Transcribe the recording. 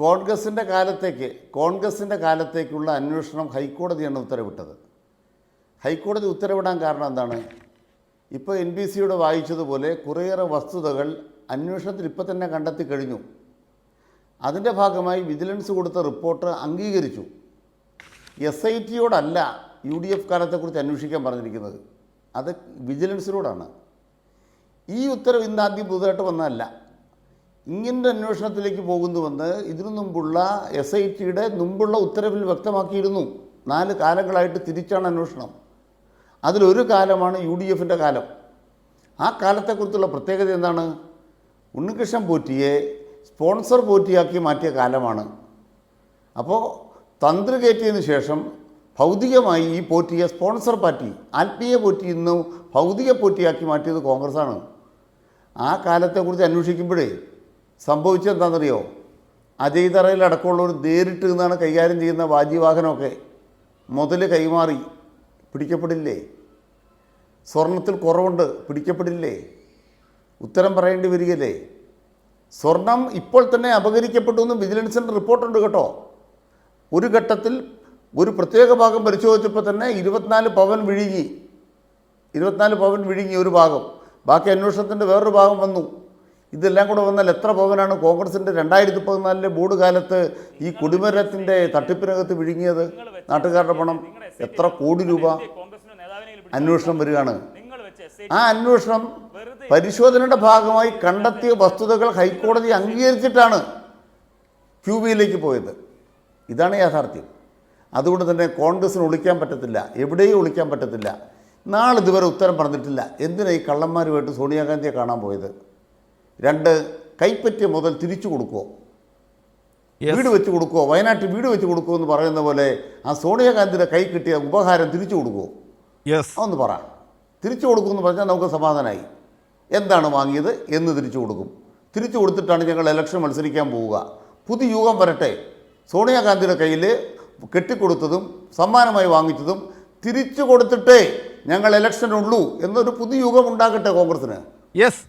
കോൺഗ്രസിന്റെ കാലത്തേക്ക് കോൺഗ്രസിന്റെ കാലത്തേക്കുള്ള അന്വേഷണം ഹൈക്കോടതിയാണ് ഉത്തരവിട്ടത്. ഹൈക്കോടതി ഉത്തരവിടാൻ കാരണം എന്താണ്? ഇപ്പോൾ എൻ ബി സിയുടെ വായിച്ചതുപോലെ കുറേയേറെ വസ്തുതകൾ അന്വേഷണത്തിൽ ഇപ്പം തന്നെ കണ്ടെത്തി കഴിഞ്ഞു. അതിന്റെ ഭാഗമായി വിജിലൻസ് കൊടുത്ത റിപ്പോർട്ട് അംഗീകരിച്ചു. എസ് ഐ ടിയോടല്ല യു ഡി എഫ് കാലത്തെക്കുറിച്ച് അന്വേഷിക്കാൻ പറഞ്ഞിരിക്കുന്നത്. അത് വിജിലൻസിനോടാണ്. ഈ ഉത്തരവ് ഇന്ന് ആദ്യം പുതുതായിട്ട് വന്നതല്ല. ഇങ്ങനത്തെ അന്വേഷണത്തിലേക്ക് പോകുന്നുവെന്ന് ഇതിനു മുമ്പുള്ള എസ് ഐ ടിയുടെ മുമ്പുള്ള ഉത്തരവിൽ വ്യക്തമാക്കിയിരുന്നു. നാല് കാലങ്ങളായിട്ട് തിരിച്ചാണ് അന്വേഷണം. അതിലൊരു കാലമാണ് യു ഡി എഫിന്റെ കാലം. ആ കാലത്തെക്കുറിച്ചുള്ള പ്രത്യേകത എന്താണ്? ഉണ്ണികൃഷ്ണൻ പോറ്റിയെ സ്പോൺസർ പോറ്റിയാക്കി മാറ്റിയ കാലമാണ്. അപ്പോൾ തന്ത്രി കയറ്റിയതിന് ശേഷം ഭൗതികമായി ഈ പോറ്റിയെ സ്പോൺസർ പാർട്ടി ആത്മീയ പോറ്റി ഇന്ന് ഭൗതിക പോറ്റിയാക്കി മാറ്റിയത് കോൺഗ്രസ്സാണ് ആ കാലത്തെക്കുറിച്ച് അന്വേഷിക്കുമ്പോഴേ സംഭവിച്ചെന്താണെന്നറിയോ അജയ് തറയിലടക്കമുള്ളവർ നേരിട്ട് നിന്നാണ് കൈകാര്യം ചെയ്യുന്ന വാജിവാഹനമൊക്കെ. മുതൽ കൈമാറി. പിടിക്കപ്പെടില്ലേ? സ്വർണത്തിൽ കുറവുണ്ട്. പിടിക്കപ്പെടില്ലേ? ഉത്തരം പറയേണ്ടി വരികയില്ലേ? സ്വർണം ഇപ്പോൾ തന്നെ അപഹരിക്കപ്പെട്ടു എന്ന് വിജിലൻസിന്റെ റിപ്പോർട്ടുണ്ട് കേട്ടോ. ഒരു ഘട്ടത്തിൽ ഒരു പ്രത്യേക ഭാഗം പരിശോധിച്ചപ്പോൾ തന്നെ ഇരുപത്തിനാല് പവൻ വിഴുങ്ങി. ഇരുപത്തിനാല് പവൻ വിഴുങ്ങി ഒരു ഭാഗം. ബാക്കി അന്വേഷണത്തിന്റെ വേറൊരു ഭാഗം വന്നു. ഇതെല്ലാം കൂടെ വന്നാൽ എത്ര പവനാണ് കോൺഗ്രസിന്റെ രണ്ടായിരത്തി പതിനാലിലെ ബോർഡ് കാലത്ത് ഈ കുടിമരത്തിന്റെ തട്ടിപ്പിനകത്ത് വിഴുങ്ങിയത്? നാട്ടുകാരുടെ പണം എത്ര കോടി രൂപ അന്വേഷണം വരികയാണ്. ആ അന്വേഷണം പരിശോധനയുടെ ഭാഗമായി കണ്ടെത്തിയ വസ്തുതകൾ ഹൈക്കോടതി അംഗീകരിച്ചിട്ടാണ് ക്യൂ ബിയിലേക്ക് പോയത്. ഇതാണ് യാഥാർത്ഥ്യം. അതുകൊണ്ട് തന്നെ കോൺഗ്രസിന് ഒളിക്കാൻ പറ്റത്തില്ല എവിടെയും ഒളിക്കാൻ പറ്റത്തില്ല. നാളിതുവരെ ഉത്തരം പറഞ്ഞിട്ടില്ല. എന്തിനാ ഈ കള്ളന്മാരുമായിട്ട് സോണിയാഗാന്ധിയെ കാണാൻ പോയത്? രണ്ട് കൈപ്പറ്റിയ മുതൽ തിരിച്ചു കൊടുക്കുമോ വീട് വെച്ച് കൊടുക്കുമോ വയനാട്ടിൽ വീട് വെച്ച് കൊടുക്കുമോ എന്ന് പറയുന്ന പോലെ ആ സോണിയാഗാന്ധിയുടെ കൈ കിട്ടിയ ഉപഹാരം തിരിച്ചു കൊടുക്കുമോ യെസ് ഒന്ന് പറ. തിരിച്ചു കൊടുക്കുമെന്ന് പറഞ്ഞാൽ നമുക്ക് സമാധാനമായി എന്താണ് വാങ്ങിയത്? എന്ന് തിരിച്ചു കൊടുക്കും. തിരിച്ചു കൊടുത്തിട്ടാണ് ഞങ്ങൾ ഇലക്ഷൻ മത്സരിക്കാൻ പോവുക. പുതിയ യുഗം വരട്ടെ. സോണിയാഗാന്ധിയുടെ കയ്യിൽ കെട്ടിക്കൊടുത്തതും സമ്മാനമായി വാങ്ങിച്ചതും തിരിച്ചു കൊടുത്തിട്ടേ ഞങ്ങൾ ഇലക്ഷനുള്ളൂ എന്നൊരു പുതിയ യുഗം ഉണ്ടാകട്ടെ കോൺഗ്രസിന് യെസ്